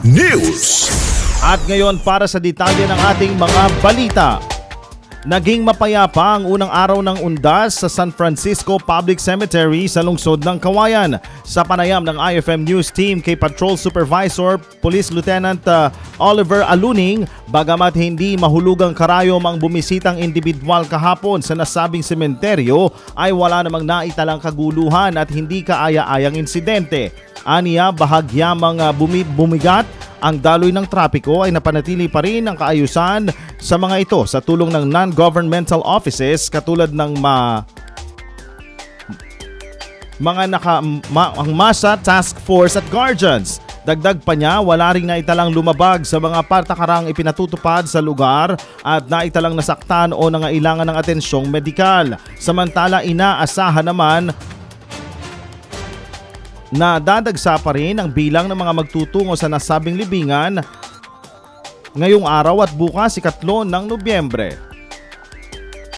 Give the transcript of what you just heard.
News. At ngayon para sa detalye ng ating mga balita. Naging mapayapa ang unang araw ng undas sa San Francisco Public Cemetery sa lungsod ng Kawayan. Sa panayam ng IFM News Team kay Patrol Supervisor Police Lieutenant uh, Oliver Aluning, bagamat hindi mahulugang karayom ang bumisitang individual kahapon sa nasabing sementeryo, ay wala namang naitalang kaguluhan at hindi kaaya-ayang insidente. Aniya, bahagyamang uh, bumi- bumigat ang daloy ng trapiko ay napanatili pa rin ang kaayusan sa mga ito sa tulong ng non-governmental offices katulad ng ma mga naka ma, ang MASA Task Force at Guardians. Dagdag pa niya, wala ring naitalang lumabag sa mga partakarang ipinatutupad sa lugar at naitalang nasaktan o nangailangan ng atensyong medikal. Samantala, inaasahan naman na dadagsa pa rin ang bilang ng mga magtutungo sa nasabing libingan ngayong araw at bukas ikatlon ng Nobyembre.